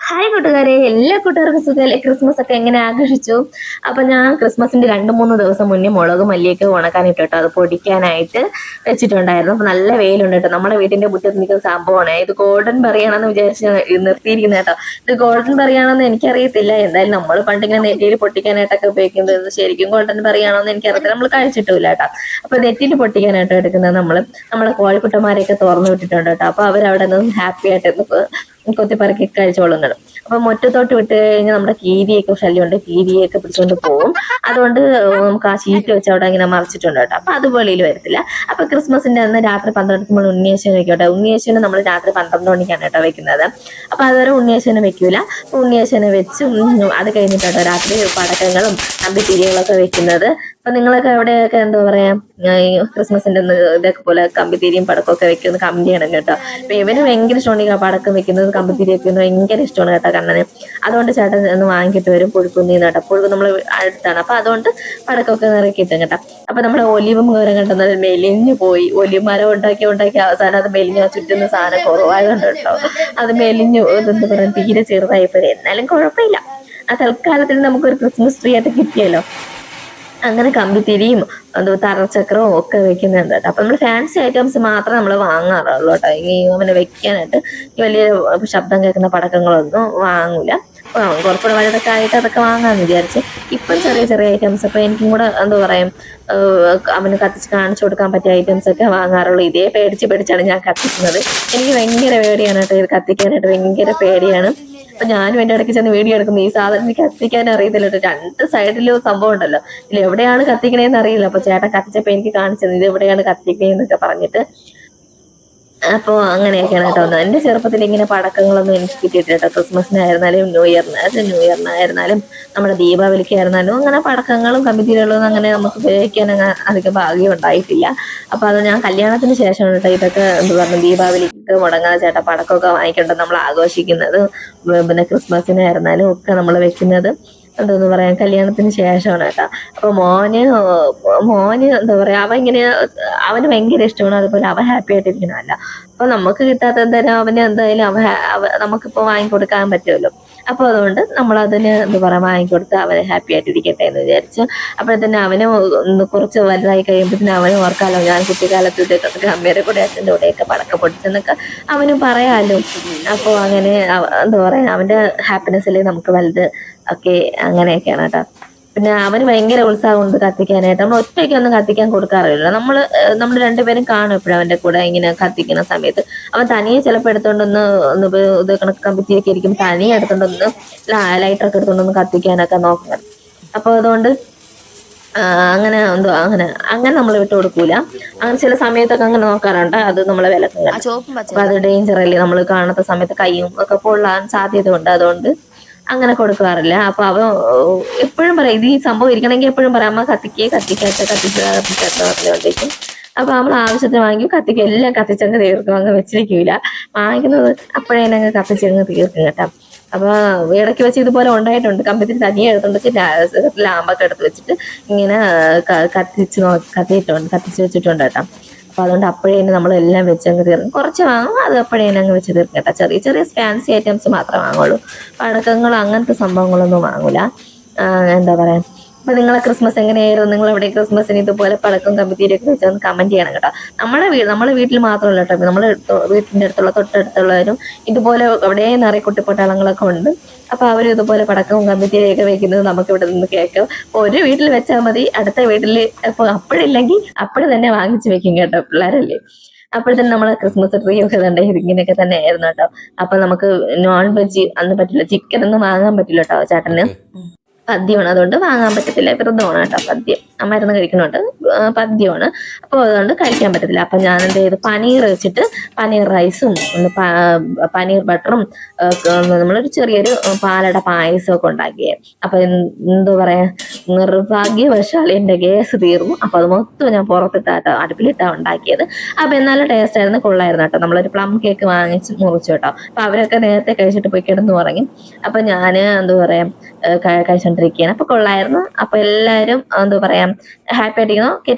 Hi കൂട്ടുകാരെ എല്ലാ കൂട്ടുകാർക്കും സുഖമല്ലേ ക്രിസ്മസ് ഒക്കെ എങ്ങനെ ആഘോഷിച്ചു? അപ്പൊ ഞാൻ ക്രിസ്മസിന്റെ രണ്ട് മൂന്ന് ദിവസം മുന്നേ മുളക് മല്ലിയൊക്കെ ഉണക്കാനിട്ട് കേട്ടോ അത് പൊടിക്കാനായിട്ട് വെച്ചിട്ടുണ്ടായിരുന്നു. അപ്പൊ നല്ല വെയിലുണ്ട് കേട്ടോ. നമ്മുടെ വീട്ടിന്റെ മുറ്റത്ത് നിൽക്കുന്ന സംഭവമാണ്. ഇത് ഗോൾഡൻ ബറിയാണെന്ന് വിചാരിച്ച് നിർത്തിയിരിക്കുന്ന കേട്ടോ. ഇത് ഗോൾഡൻ ബറിയാണെന്ന് എനിക്കറിയത്തില്ല. എന്തായാലും നമ്മൾ പണ്ടിങ്ങനെ നെറ്റിയിൽ പൊട്ടിക്കാനായിട്ടൊക്കെ ഉപയോഗിക്കുന്നത് ശരിക്കും ഗോൾഡൻ ബറിയാണോന്ന് എനിക്കറിയത്തില്ല. നമ്മൾ കഴിച്ചിട്ടില്ല കേട്ടോ. അപ്പൊ നെറ്റിയിൽ പൊട്ടിക്കാനായിട്ട് എടുക്കുന്നത് നമ്മൾ നമ്മളെ കോഴിക്കുട്ടന്മാരെയൊക്കെ തുറന്നു വിട്ടിട്ടുണ്ട് കേട്ടോ. അപ്പൊ അവരവിടെ നിന്ന് ഹാപ്പി ആയിട്ട് കൊത്തിപ്പറക്കി കഴിച്ചോളുന്നത് അപ്പൊ മുറ്റത്തോട്ട് വിട്ട് കഴിഞ്ഞാൽ നമ്മുടെ കീരിയൊക്കെ ശല്യമുണ്ട്. കീരിയൊക്കെ പിടിച്ചുകൊണ്ട് പോകും അതുകൊണ്ട് നമുക്ക് ആ ഷീറ്റ് വെച്ച് അവിടെ ഇങ്ങനെ മറിച്ചിട്ടുണ്ട് കേട്ടോ. അപ്പൊ അത് വെളിയിൽ വരത്തില്ല. അപ്പൊ ക്രിസ്മസിന്റെ അന്ന് രാത്രി പന്ത്രണ്ട് മണി ഉണ്ണിയേശൻ വെക്കട്ടെ ഉണ്ണിയേശന് നമ്മൾ രാത്രി പന്ത്രണ്ട് മണിക്കാണ് കേട്ടോ വെക്കുന്നത്. അപ്പൊ അതുവരെ ഉണ്ണിയേശന് വെക്കൂല. ഉണ്ണിയേശനെ വെച്ച് അത് കഴിഞ്ഞിട്ടോ രാത്രി പടക്കങ്ങളും അമ്പിത്തിരികളൊക്കെ വെക്കുന്നത്. അപ്പൊ നിങ്ങളൊക്കെ എവിടെയൊക്കെ എന്താ പറയാ ക്രിസ്മസിന്റെ ഇതൊക്കെ പോലെ കമ്പിത്തിരിയും പടക്കമൊക്കെ വെക്കുന്ന കമ്പിയാണ് കേട്ടോ. അപ്പൊ ഇവന് ഭയങ്കര ഇഷ്ടമാണ് ഈ പടക്കം വെക്കുന്നത് കമ്പിത്തിരി വെക്കുന്നത് ഭയങ്കര ഇഷ്ടമാണ് കേട്ടോ കണ്ണന്. അതുകൊണ്ട് ചേട്ടൻ ഒന്ന് വാങ്ങിയിട്ട് വരും പുഴുക്കുന്നിന്ന് കേട്ടോ. പുഴുക്ക് നമ്മൾ അടുത്താണ്. അപ്പൊ അതുകൊണ്ട് പടക്കമൊക്കെ നിറക്കിയിട്ടും കേട്ടോ. അപ്പൊ നമ്മുടെ ഒലിവും മരം നല്ല മെലിഞ്ഞു പോയി. ഒലിവ് മരം ഉണ്ടാക്കി ഉണ്ടാക്കി അവസാനം അത് മെലിഞ്ഞ ചുറ്റുന്ന സാധനം കുറവായതുകൊണ്ട് കേട്ടോ. അത് മെലിഞ്ഞു എന്താ പറയാ തീരെ ചെറുതായിപ്പോയി. എന്നാലും കുഴപ്പമില്ല. ആ തൽക്കാലത്തിൽ നമുക്കൊരു ക്രിസ്മസ് ട്രീ ആയിട്ട് കിട്ടിയല്ലോ. അങ്ങനെ കമ്പിത്തിരിയും അത് തറച്ചക്രവും ഒക്കെ വെക്കുന്നുണ്ട്. കേട്ടോ അപ്പൊ നമ്മൾ ഫാൻസി ഐറ്റംസ് മാത്രമേ നമ്മൾ വാങ്ങാറുള്ളൂ കേട്ടോ. ഈ അവനെ വെക്കാനായിട്ട് വലിയ ശബ്ദം കേൾക്കുന്ന പടക്കങ്ങളൊന്നും വാങ്ങൂല. കുറച്ചുകൂടെ വലുതൊക്കെ ആയിട്ട് അതൊക്കെ വാങ്ങാന്ന് വിചാരിച്ച് ഇപ്പം ചെറിയ ചെറിയ ഐറ്റംസ് അപ്പൊ എനിക്കും കൂടെ എന്താ പറയാ അവന് കത്തിച്ച് കാണിച്ചു കൊടുക്കാൻ പറ്റിയ ഐറ്റംസ് ഒക്കെ വാങ്ങാറുള്ളൂ. ഇതേ പേടിച്ച് പേടിച്ചാണ് ഞാൻ കത്തിക്കുന്നത്. എനിക്ക് ഭയങ്കര പേടിയാണ് കേട്ടോ ഇത് കത്തിക്കാനായിട്ട്. ഭയങ്കര പേടിയാണ്. അപ്പൊ ഞാനും എന്റെ ഇടയ്ക്ക് ചെന്ന് വീഡിയോ എടുക്കുന്നു. ഈ സാധനം എനിക്ക് കത്തിക്കാൻ അറിയത്തില്ല. രണ്ട് സൈഡിലും സംഭവം ഉണ്ടല്ലോ. ഇതിൽ എവിടെയാണ് കത്തിക്കണേന്ന് അറിയില്ല. അപ്പൊ ചേട്ടൻ കത്തിച്ചപ്പോ എനിക്ക് കാണിച്ചത് ഇത് എവിടെയാണ് കത്തിക്കണേന്നൊക്കെ പറഞ്ഞിട്ട് അപ്പോൾ അങ്ങനെയൊക്കെയാണ് കേട്ടോ എന്റെ ചെറുപ്പത്തിൽ ഇങ്ങനെ പടക്കങ്ങളൊന്നും എനിക്ക് കിട്ടിയിട്ടില്ല കേട്ടോ. ക്രിസ്മസിനായിരുന്നാലും ന്യൂ ഇയറിന് ന്യൂ ഇയറിനായിരുന്നാലും നമ്മുടെ ദീപാവലിക്ക് ആയിരുന്നാലും അങ്ങനെ പടക്കങ്ങളും കമ്പിത്തിരികളും അങ്ങനെ നമുക്ക് ഉപയോഗിക്കാൻ അങ്ങ് അധികം ഭാഗ്യം ഉണ്ടായിട്ടില്ല. അപ്പോൾ അത് ഞാൻ കല്യാണത്തിന് ശേഷമാണ് കേട്ടോ ഇതൊക്കെ എന്ത് പറഞ്ഞു ദീപാവലിക്ക് മുടങ്ങാതെ ചേട്ടാ പടക്കമൊക്കെ വാങ്ങിക്കൊണ്ട് നമ്മൾ ആഘോഷിക്കുന്നത്. പിന്നെ ക്രിസ്മസിനായിരുന്നാലും ഒക്കെ നമ്മൾ വെക്കുന്നത്. എന്താന്ന് പറയാ. കല്യാണത്തിന് ശേഷമാണ് കേട്ടോ. അപ്പൊ മോന് മോന് എന്താ പറയാ അവൻ ഇങ്ങനെ അവന് ഭയങ്കര ഇഷ്ടമാണ്. അതുപോലെ അവൻ ഹാപ്പി ആയിട്ടിരിക്കണമല്ല അപ്പൊ നമുക്ക് കിട്ടാത്ത എന്തായാലും അവന് എന്തായാലും അവ അവ- നമുക്കിപ്പോ വാങ്ങിക്കൊടുക്കാൻ പറ്റുമല്ലോ. അപ്പൊ അതുകൊണ്ട് നമ്മൾ അതിന് എന്താ പറയാ വാങ്ങിക്കൊടുത്ത് അവന് ഹാപ്പി ആയിട്ടിരിക്കട്ടെ എന്ന് വിചാരിച്ചു അപ്പോഴത്തന്നെ അവന് കുറച്ച് വലുതായി കഴിയുമ്പോഴത്തേന് അവന് ഓർക്കാലോ ഞാൻ കുട്ടിക്കാലത്ത് ഇതൊക്കെ അമ്മയുടെ കൂടെ അച്ഛന്റെ കൂടെയൊക്കെ പടക്കം പൊടിച്ചെന്നൊക്കെ അവന് പറയാലോ. അപ്പോൾ അങ്ങനെ എന്താ പറയാ അവന്റെ ഹാപ്പിനെസ്സിൽ നമുക്ക് വലുത് ഒക്കെ അങ്ങനെയൊക്കെയാണ് കേട്ടോ. പിന്നെ അവന് ഭയങ്കര ഉത്സാഹമുണ്ട് കത്തിക്കാനായിട്ട്. നമ്മൾ ഒറ്റയ്ക്ക് ഒന്നും കത്തിക്കാൻ കൊടുക്കാറില്ല നമ്മൾ നമ്മൾ രണ്ടുപേരും കാണും എപ്പോഴും അവന്റെ കൂടെ ഇങ്ങനെ കത്തിക്കുന്ന സമയത്ത്. അവൻ തനിയെ ചിലപ്പോൾ എടുത്തോണ്ടൊന്ന് ഒന്ന് ഇത് കണക്ക് കമ്പിത്തിയൊക്കെ ഇരിക്കും തനിയെ എടുത്തോണ്ടൊന്ന് ലൈറ്ററൊക്കെ എടുത്തോണ്ടൊന്ന് കത്തിക്കാനൊക്കെ നോക്കണം അപ്പോൾ അതുകൊണ്ട് അങ്ങനെ എന്തോ അങ്ങനെ അങ്ങനെ നമ്മൾ വിട്ടു കൊടുക്കൂല. അങ്ങനെ ചില സമയത്തൊക്കെ അങ്ങനെ നോക്കാറുണ്ട്. അത് നമ്മളെ വിലക്കും ആ ചുവപ്പും പച്ച അപ്പൊ അത് ഡേഞ്ചർ അല്ലേ? നമ്മൾ കാണാത്ത സമയത്ത് കൈയും ഒക്കെ പൊള്ളാൻ സാധ്യത ഉണ്ട്. അതുകൊണ്ട് അങ്ങനെ കൊടുക്കാറില്ല. അപ്പൊ അവ എപ്പോഴും പറയാം ഇത് ഈ സംഭവം ഇരിക്കണമെങ്കിൽ എപ്പോഴും പറയാം അമ്മ കത്തിക്കേ കത്തിക്കാത്ത കത്തിച്ച കത്തിക്കാത്ത പറഞ്ഞുകൊണ്ടിരിക്കും. അപ്പൊ നമ്മൾ ആവശ്യത്തിന് വാങ്ങി കത്തിക്കും. എല്ലാം കത്തിച്ചങ്ങ് തീർക്കും. അങ്ങ് വെച്ചിരിക്കൂല. വാങ്ങിക്കുന്നത് അപ്പോഴേ അങ്ങ് കത്തിച്ചങ്ങ് തീർക്കും കേട്ടോ. അപ്പൊ ഇടയ്ക്ക് വെച്ച് ഇതുപോലെ ഉണ്ടായിട്ടുണ്ട്. കമ്പത്തിൽ തനിയെ എടുത്തുണ്ടെങ്കിൽ ലാമ്പൊക്കെ എടുത്ത് വെച്ചിട്ട് ഇങ്ങനെ കത്തിച്ച് കത്തിയിട്ടുണ്ട് കത്തിച്ച് വെച്ചിട്ടുണ്ട് കേട്ടോ. അപ്പൊ അതുകൊണ്ട് അപ്പോഴേ തന്നെ നമ്മളെല്ലാം വെച്ച് അങ്ങ് തീർക്കും കുറച്ച് വാങ്ങും അത് അപ്പോഴേ അങ്ങ് വെച്ച് തീർക്കും കേട്ടോ. ചെറിയ ചെറിയ ഫാൻസി ഐറ്റംസ് മാത്രമേ വാങ്ങുള്ളൂ. പടക്കങ്ങൾ അങ്ങനത്തെ സംഭവങ്ങളൊന്നും വാങ്ങൂല. എന്താ പറയാ? അപ്പൊ നിങ്ങളെ ക്രിസ്മസ് എങ്ങനെയായിരുന്നു? നിങ്ങൾ എവിടെ ക്രിസ്മസിന് ഇതുപോലെ പടക്കം കമ്പിത്തിരിയൊക്കെ വെച്ചൊന്ന് കമന്റ് ചെയ്യണം കേട്ടോ. നമ്മുടെ വീട് നമ്മുടെ വീട്ടിൽ മാത്രമല്ല കേട്ടോ. നമ്മുടെ വീട്ടിന്റെ അടുത്തുള്ള തൊട്ടടുത്തുള്ളവരും ഇതുപോലെ അവിടെ നിറയെ കുട്ടിപ്പൊട്ടാളങ്ങളൊക്കെ ഉണ്ട്. അപ്പൊ അവർ ഇതുപോലെ പടക്കവും കമ്പിത്തിരിയൊക്കെ വെക്കുന്നത് നമുക്ക് ഇവിടെ നിന്ന് കേൾക്കും. ഒരു വീട്ടിൽ വെച്ചാൽ മതി. അടുത്ത വീട്ടിൽ അപ്പോൾ അപ്പോഴില്ലെങ്കിൽ അപ്പോഴും തന്നെ വാങ്ങിച്ചു വെക്കും കേട്ടോ പിള്ളേരല്ലേ. അപ്പോഴത്തന്നെ നമ്മൾ ക്രിസ്മസ് ട്രീ ഒക്കെ തന്നെ ഇതിങ്ങനെയൊക്കെ തന്നെ ആയിരുന്നു കേട്ടോ. അപ്പൊ നമുക്ക് നോൺ വെജ് അന്ന് പറ്റില്ല. ചിക്കൻ ഒന്നും വാങ്ങാൻ പറ്റില്ല കേട്ടോ ചേട്ടന്. പദ്യമാണ്. അതുകൊണ്ട് വാങ്ങാൻ പറ്റത്തില്ല. വ്രതമാണ് കേട്ടോ പദ്യം. മരുന്ന് കഴിക്കുന്നുണ്ട് പദ്യമാണ്. അപ്പോൾ അതുകൊണ്ട് കഴിക്കാൻ പറ്റത്തില്ല. അപ്പം ഞാൻ എന്ത് ചെയ്തു? പനീർ വെച്ചിട്ട് പനീർ റൈസും പനീർ ബട്ടറും നമ്മളൊരു ചെറിയൊരു പാലട പായസം ഒക്കെ ഉണ്ടാക്കിയേ. അപ്പൊ എന്തോ പറയാ? നിർഭാഗ്യവശാൽ എന്റെ ഗ്യാസ് തീർന്നു. അപ്പൊ അത് മൊത്തം ഞാൻ പുറത്തിട്ടാട്ടോ അടുപ്പിലിട്ടാ ഉണ്ടാക്കിയത്. അപ്പൊ എന്നാലും ടേസ്റ്റ് ആയിരുന്നു കൊള്ളായിരുന്നു കേട്ടോ. നമ്മളൊരു പ്ലം കേക്ക് വാങ്ങിച്ച് മുറിച്ചു കേട്ടോ. അപ്പൊ അവരൊക്കെ നേരത്തെ കഴിച്ചിട്ട് പോയി കിടന്നു ഉറങ്ങി. അപ്പൊ ഞാൻ എന്താ പറയാ ഏഹ് കഴി- കഴിച്ചോണ്ടിരിക്കുകയാണ് അപ്പൊ കൊള്ളായിരുന്നു. അപ്പൊ എല്ലാവരും എന്താ പറയാ ഹാപ്പി ആയിട്ടിരിക്കുന്നു.